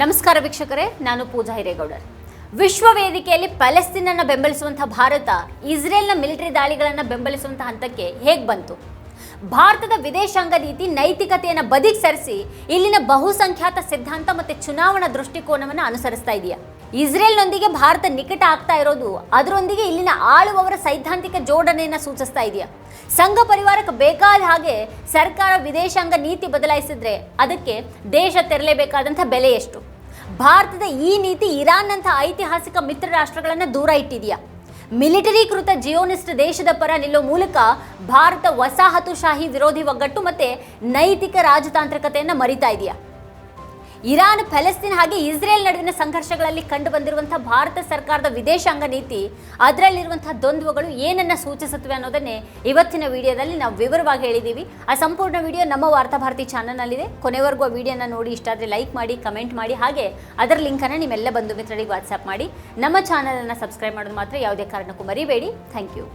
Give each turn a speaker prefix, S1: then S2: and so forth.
S1: ನಮಸ್ಕಾರ ವೀಕ್ಷಕರೇ, ನಾನು ಪೂಜಾ ಹಿರೇಗೌಡರ್. ವಿಶ್ವ ವೇದಿಕೆಯಲ್ಲಿ ಪ್ಯಾಲೆಸ್ತೀನನ್ನು ಬೆಂಬಲಿಸುವಂತಹ ಭಾರತ, ಇಸ್ರೇಲ್ನ ಮಿಲಿಟರಿ ದಾಳಿಗಳನ್ನು ಬೆಂಬಲಿಸುವಂತಹ ಹಂತಕ್ಕೆ ಹೇಗೆ ಬಂತು? ಭಾರತದ ವಿದೇಶಾಂಗ ನೀತಿ ನೈತಿಕತೆಯನ್ನು ಬದಿಗೆ ಸರಿಸಿ ಇಲ್ಲಿನ ಬಹುಸಂಖ್ಯಾತ ಸಿದ್ಧಾಂತ ಮತ್ತು ಚುನಾವಣಾ ದೃಷ್ಟಿಕೋನವನ್ನು ಅನುಸರಿಸ್ತಾ ಇದೆಯಾ? ಇಸ್ರೇಲ್ನೊಂದಿಗೆ ಭಾರತ ನಿಕಟ ಆಗ್ತಾ ಇರೋದು, ಅದರೊಂದಿಗೆ ಇಲ್ಲಿನ ಆಳುವವರ ಸೈದ್ಧಾಂತಿಕ ಜೋಡಣೆಯನ್ನು ಸೂಚಿಸ್ತಾ ಇದೆಯಾ? ಸಂಘ ಪರಿವಾರಕ್ಕೆ ಬೇಕಾದ ಹಾಗೆ ಸರ್ಕಾರ ವಿದೇಶಾಂಗ ನೀತಿ ಬದಲಾಯಿಸಿದ್ರೆ ಅದಕ್ಕೆ ದೇಶ ತೆರಲೇಬೇಕಾದಂಥ ಬೆಲೆ ಎಷ್ಟು? ಭಾರತದ ಈ ನೀತಿ ಇರಾನ್ನಂಥ ಐತಿಹಾಸಿಕ ಮಿತ್ರ ರಾಷ್ಟ್ರಗಳನ್ನು ದೂರ ಇಟ್ಟಿದೆಯಾ? ಮಿಲಿಟರೀಕೃತ ಜಿಯೋನಿಸ್ಟ್ ದೇಶದ ಪರ ನಿಲ್ಲೋ ಮೂಲಕ ಭಾರತ ವಸಾಹತುಶಾಹಿ ವಿರೋಧಿ ಒಗ್ಗಟ್ಟು ಮತ್ತೆ ನೈತಿಕ ರಾಜತಾಂತ್ರಿಕತೆಯನ್ನು ಮರಿತಾ ಇದೆಯಾ? ಇರಾನ್ ಫೆಲಸ್ತೀನ್ ಹಾಗೆ ಇಸ್ರೇಲ್ ನಡುವಿನ ಸಂಘರ್ಷಗಳಲ್ಲಿ ಕಂಡು ಬಂದಿರುವಂತಹ ಭಾರತ ಸರ್ಕಾರದ ವಿದೇಶಾಂಗ ನೀತಿ ಅದರಲ್ಲಿರುವಂತಹ ದ್ವಂದ್ವಗಳು ಏನನ್ನ ಸೂಚಿಸುತ್ತವೆ ಅನ್ನೋದನ್ನೇ ಇವತ್ತಿನ ವಿಡಿಯೋದಲ್ಲಿ ನಾವು ವಿವರವಾಗಿ ಹೇಳಿದ್ದೀವಿ. ಆ ಸಂಪೂರ್ಣ ವಿಡಿಯೋ ನಮ್ಮ ವಾರ್ತಾಭಾರತಿ ಚಾನಲ್ನಲ್ಲಿದೆ. ಕೊನೆವರೆಗೂ ಆ ವಿಡಿಯೋನ ನೋಡಿ, ಇಷ್ಟ ಆದರೆ ಲೈಕ್ ಮಾಡಿ, ಕಮೆಂಟ್ ಮಾಡಿ, ಹಾಗೆ ಅದರ ಲಿಂಕನ್ನು ನಿಮ್ಮೆಲ್ಲ ಬಂಧು ಮಿತ್ರರಿಗೆ ವಾಟ್ಸ್ಆಪ್ ಮಾಡಿ. ನಮ್ಮ ಚಾನಲನ್ನು ಸಬ್ಸ್ಕ್ರೈಬ್ ಮಾಡೋದು ಮಾತ್ರ ಯಾವುದೇ ಕಾರಣಕ್ಕೂ ಮರಿಬೇಡಿ. Thank you.